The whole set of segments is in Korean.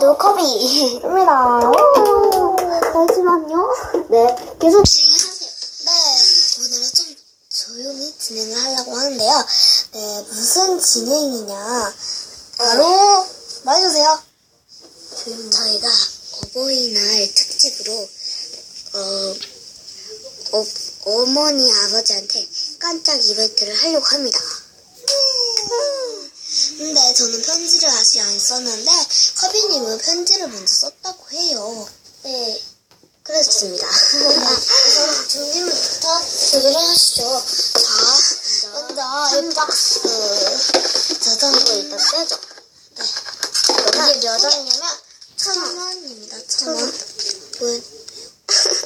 녹화비입니다. 잠시만요. 네, 계속 진행하세요. 네, 오늘은 좀 조용히 진행을 하려고 하는데요. 네, 무슨 진행이냐. 바로 말해주세요. 저희가 어버이날 특집으로 어, 어, 어머니 아버지한테 깜짝 이벤트를 하려고 합니다. 근데 저는 편지를 아직 안 썼는데 커비님은 편지를 먼저 썼다고 해요. 네, 그랬습니다. 그래서 준비부터 제대로 하시죠. 자, 먼저 일단 그 자전거 일단 떼죠. 네. 이게 몇 원이냐면 천 원입니다. 천 원. 보여,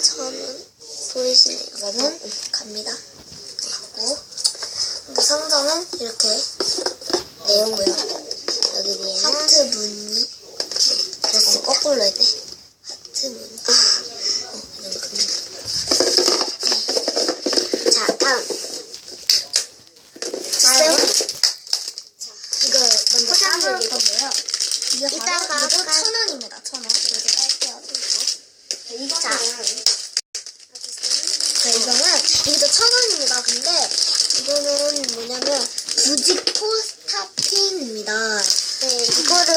천 원. 보이시네요. 이거는 갑니다. 하고 그 상자는 이렇게 내용고요. 여기 위에는 하트 무늬. 그래서 거꾸로 했네. 하트 무늬. 어, 이런 거. 네. 자, 다음. 다음. 자, 이거 먼저 까볼 건데요. 이따가 이거 천 원입니다. 천 원. 이렇게 깔게요. 그리고. 자. 자, 이거는 이것도 천 원입니다. 근데 이거는 뭐냐면 부지코 스타핑입니다. 네, 이거를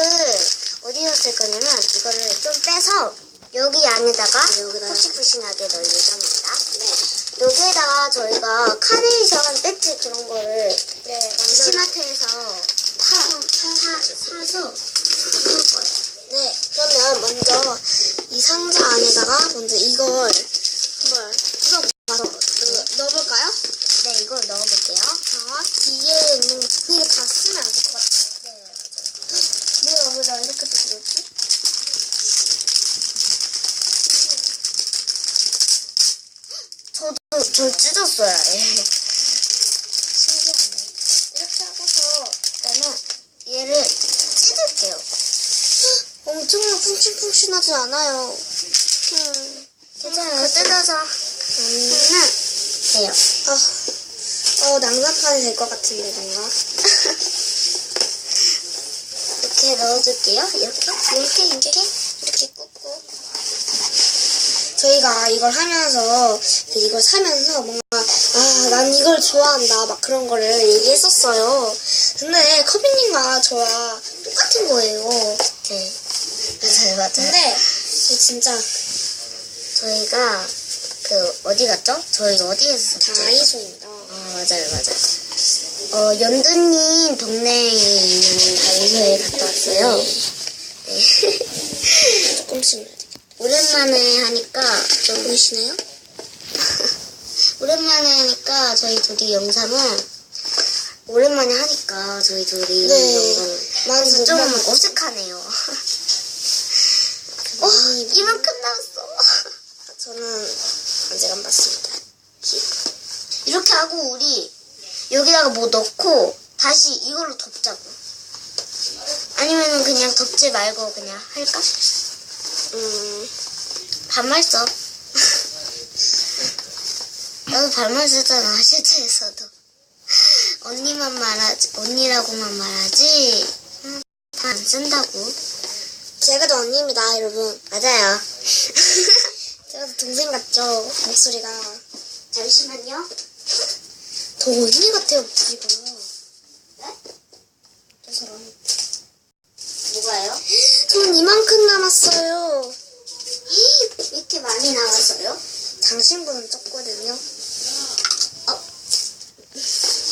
어디서 쓸 거냐면 이거를 좀 빼서 여기 안에다가 푹신푹신하게 넣을 예정입니다. 네. 여기에다가 저희가 카네이션 왜 나 이렇게 뜯었지? 저도, 저 찢었어요. 예. 신기하네. 이렇게 하고서, 일단은 얘를 찢을게요. 엄청 푹신푹신하지 않아요. 음, 괜찮아요. 뜯어서 하면은 돼요. 어, 어 낭사판이 될 것 같은데 뭔가. 이렇게 넣어줄게요. 이렇게, 이렇게, 이렇게, 이렇게 꾹꾹. 저희가 이걸 하면서 그 이걸 사면서 뭔가 아 난 이걸 좋아한다 막 그런 거를 얘기했었어요. 근데 커비님과 저와 똑같은 거예요. 네. 맞아요, 맞아요. 근데 진짜 저희가 그 어디 갔죠? 저희 어디에 었죠 다이소입니다. 아 맞아요, 맞아요. 어 연두님 동네에 있는 다이소에 갔다 왔어요. 네. 조금 씩 오랜만에 하니까 좀 보이시나요? 오랜만에 하니까 저희 둘이 영상은 오랜만에 하니까 저희 둘이 네. 영상을 그래서 좀 어색하네요. 어, 이만큼 나왔어. 저는 아직 안 봤습니다. 이렇게 하고 우리 여기다가 뭐 넣고 다시 이걸로 덮자고. 아니면은 그냥 덮지 말고 그냥 할까? 음, 반말 써. 나도 반말 쓰잖아, 실제에서도. 언니만 말하지, 언니라고만 말하지. 음, 다안 쓴다고. 제가 더 언니입니다, 여러분. 맞아요. 제가 더 동생 같죠, 목소리가. 잠시만요. 더 언니 같아요, 목소리가. 네? 저 사람. 뭐가요? 전 이만큼 남았어요. 이렇게 많이 나왔어요? 당신분은 적거든요. 어.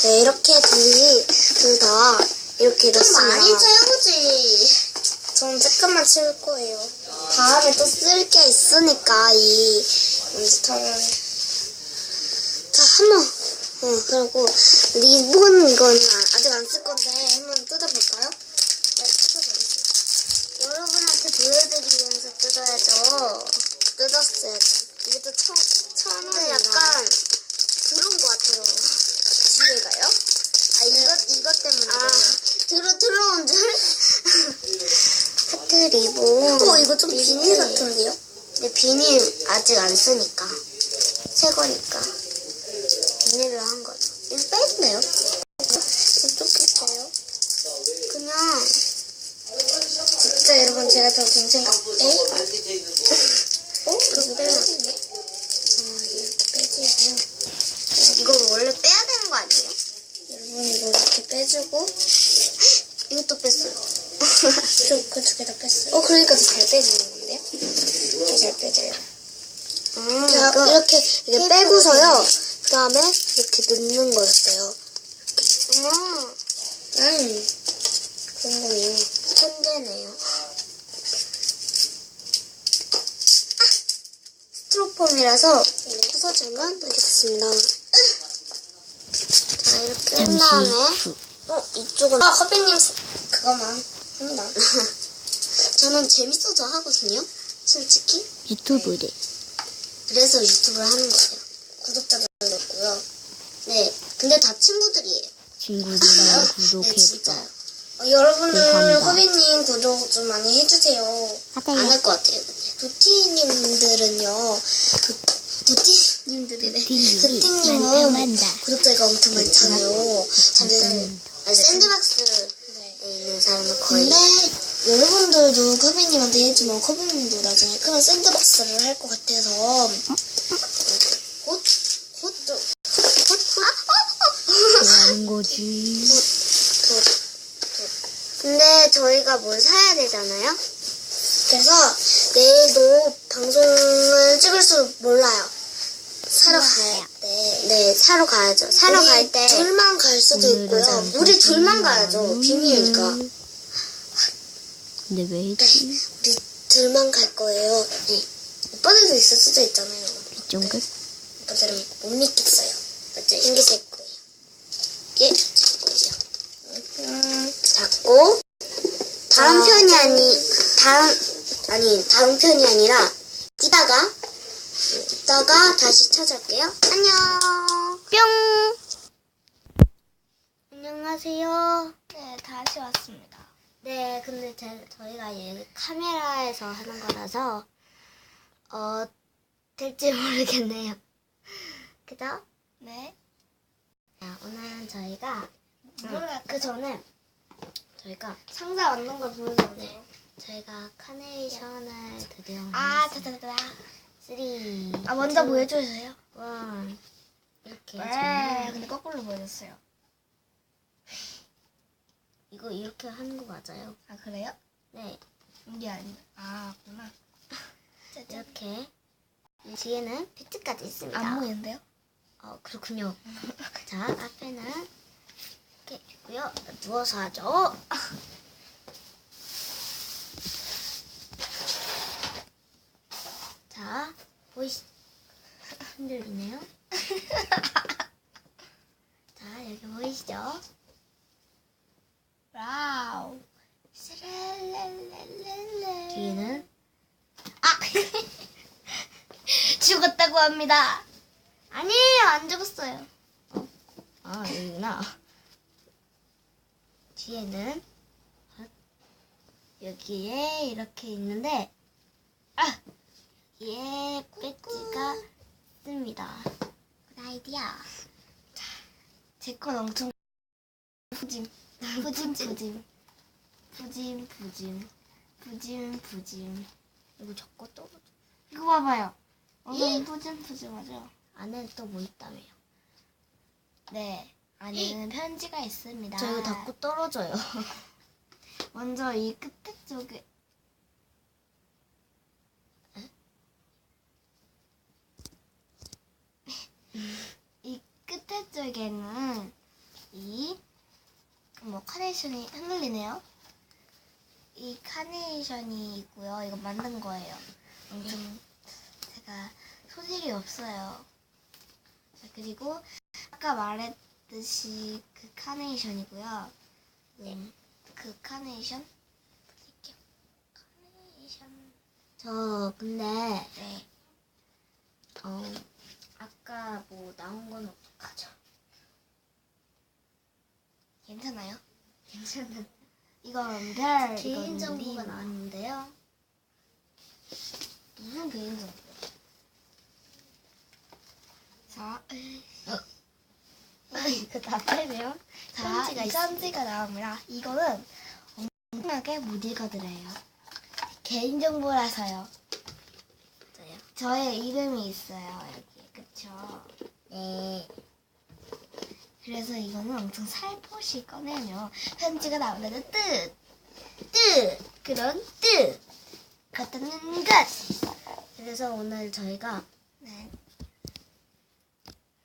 네, 이렇게 둘이 둘다 이렇게 넣으면 많이 채우지. 전 조금만 채울 거예요. 다음에 또 쓸 게 있으니까 이 몬스터를. 어, 그리고 리본 이거는 아직 안 쓸 건데 한번 뜯어볼까요? 네, 뜯어보세요. 여러분한테 보여드리면서 뜯어야죠. 뜯었어야죠. 이게 또 천, 천 원이 약간 그런 것 같아요. 뒤에가요? 아, 이것, 이것 때문에. 아, 들어, 들어온 줄? 하트 리본. 어, 이거 좀 비닐 같은데요? 근데 비닐 아직 안 쓰니까. 새 거니까. 비닐을 한 거죠. 이거 뺐네요. 어떻게 빼요? 그냥 제가 더 동생 같, 에? 어? 근데, 어, 이렇게 빼주고요. 이거 원래 빼야 되는 거 아니에요? 여러분, 이거 이렇게 빼주고, 이것도 뺐어요. 그두개다 뺐어요. 어, 그러니까 더 잘 빼지는 건데요? 더 잘 빼져요. 자, 이렇게, 이렇게 빼고서요. 그 다음에 이렇게 넣는 거였어요. 음, 음. 그런 거요. 천재네요. 아! 스티로폼이라서 부서지면 이렇게 됐습니다. 자, 이렇게 한 다음에, 어, 이쪽은, 아, 커피님, 그거만 합니다. 저는 재밌어서 하거든요. 솔직히. 유튜브를 그래서 유튜브를 하는 거예요. 네, 근데 다 친구들이에요. 친구들이랑 네. 진짜요. 어, 여러분들 감사합니다. 호비님 구독 좀 많이 해주세요. 안 할 것 같아요. 도티님들은요, 도, 도티님들이래. 도티님이 도티님은. 구독자가 엄청 많잖아요. 저는 샌드박스에 있는 사람은 거의. 근데 여러분들도 커비님한테 해주면 커비님도 나중에 크면 샌드박스를 할 것 같아서 곧, 곧, 좀- 곧, 곧, 하는 거지. 곧, 곧. 근데 저희가 뭘 사야 되잖아요. 그래서 내일도 방송을 찍을 줄 몰라요. 사러 가야 돼. 네, 사러 가야죠. 사러 갈때 둘만 갈 수도 있고요. 우리 둘만 가야죠. 비밀이니까. 근데 왜 했지? 우리 둘만 갈 거예요. 네. 오빠들도 있을 수도 있잖아요. 이쪽 끝? 오빠들은 못 믿겠어요. 맞죠? 제 거예요. 이게 제 거예요. 음, 잡고 다음 편이 아니 다음 아니 다음 편이 아니라 이따가 이따가 다시 찾아올게요. 안녕. 뿅! 안녕하세요. 네, 다시 왔습니다. 네, 근데 제, 저희가 얘 카메라에서 하는 거라서 어 될지 모르겠네요. 그죠? 네. 자, 오늘은 저희가 음, 그 전에 저희가 상자 만든 걸 보여줘요. 네. 저희가 카네이션을 드디어 아. 다다다다. 3 아, 먼저 보여주세요. 1 이렇게 네, 근데 거꾸로 보여줬어요. 이거 이렇게 하는 거 맞아요? 아, 그래요? 네. 이게 아니 아, 구나. 이렇게 뒤에는 비트까지 있습니다. 안 보이는데요? 어 그렇군요. 자 앞에는 있고요. 누워서 하죠. 자 보이시 흔들리네요. 자 여기 보이시죠? 와우. 뒤에는 아! 죽었다고 합니다. 아니에요 안 죽었어요. 어, 아 여기구나. 뒤에는 여기에 이렇게 있는데 아 여기에 배지가 있습니다. 굿 아이디어. 제건 엄청 푸짐. 푸짐, 푸짐. 푸짐, 푸짐. 푸짐, 푸짐. 이거 적고 또 이거 봐봐요. 예. 엄청 푸짐, 푸짐하죠? 안에 또 뭐 있다며요? 네. 안에는 편지가 있습니다. 저 이거 닫고 떨어져요. 먼저 이 끝에 쪽에 이 끝에 쪽에는 이 뭐 카네이션이 흔들리네요. 이 카네이션이 있고요. 이거 만든 거예요. 엄청 제가 소질이 없어요. 자, 그리고 아까 말했 듯이 그 카네이션이고요. 네. 그 카네이션 드릴게요. 카네이션. 저 근데 네. 어 아까 뭐 나온 건 어떡하죠? 괜찮아요? 괜찮은 이건 별. 개인 정보가 림. 나왔는데요. 무슨 개인 정보? 자, 이거 다 빼면 자, 이. 편지가 나옵니다. 이거는 엄청나게 못 읽어드려요. 개인정보라서요. 저의 이름이 있어요, 여기. 그쵸? 네. 그래서 이거는 엄청 살포시 꺼내면 편지가 나오는 뜻! 뜻! 그런 뜻! 같다는 것! 그래서 오늘 저희가 네.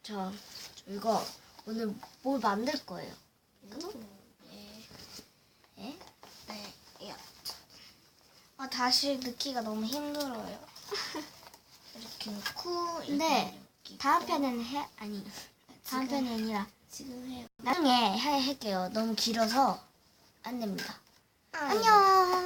저, 저 이거 오늘 뭘 만들 거예요. 네. 예? 네. 야. 아, 다시 넣기가 너무 힘들어요. 이렇게 넣고, 네. 이렇게 다음 넣고. 편에는 해 아니 다음 편이 아니라 지금 해요. 나중에 해 할게요. 너무 길어서 안 됩니다. 아, 안녕. 안녕.